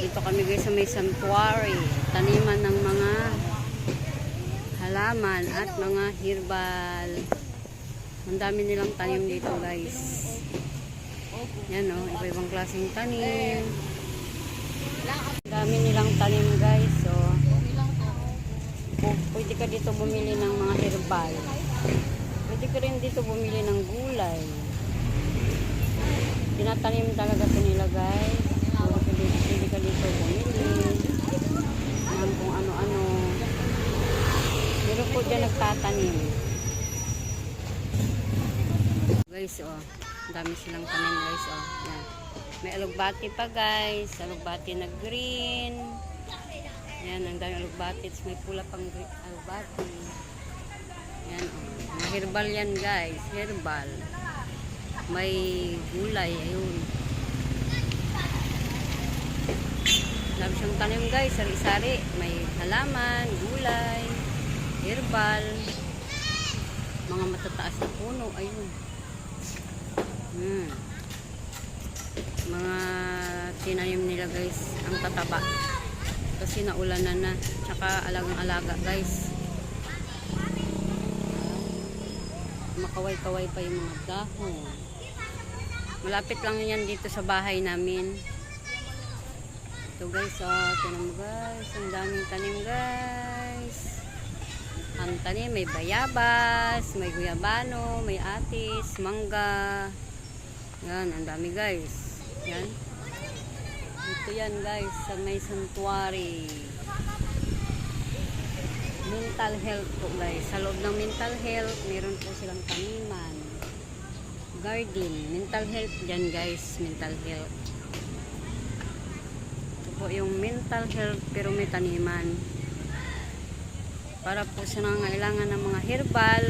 Dito kami guys sa may sanctuary. Taniman ng mga halaman at mga herbal. Ang dami nilang tanim dito guys. Yan o, oh, iba-ibang klaseng tanim. Ang dami nilang tanim guys. So, pu- pwede ka dito bumili ng mga herbal. Pwede ka rin dito bumili ng gulay. Tinatanim talaga ito nila guys. So, pwede, pwede ka dito bumili. Yan kung ano-ano. Meron po dyan nagtatanim. Guys, oh. Dami silang tanim guys, oh. Yan. May alugbati pa guys. Alugbati na green. Yan, ang dami alugbati. May pula pang alugbati. Yan, oh. Herbal yan guys. Herbal may gulay, ayun. Dami siyang tanim guys, sari-sari. May halaman, gulay, herbal, mga matataas na puno, ayun. Hmm. Mga tinanim nila guys, ang tataba. Kasi naulanan na, tsaka alagang-alaga guys. Makaway-kaway pa yung mga dahon. Malapit lang yan dito sa bahay namin. Ito guys, oh, tinan mo guys. Ang daming tanim guys. Ang tanim, may bayabas, may guyabano, may atis, mangga. Yan, ang dami guys. Yan. Ito yan guys, sa may sanctuary. Mental health po guys. Sa loob ng mental health, meron po silang taniman garden, mental health dyan guys, mental health. Ito po yung mental health pero may taniman. Para po sa nangangailangan ng mga herbal,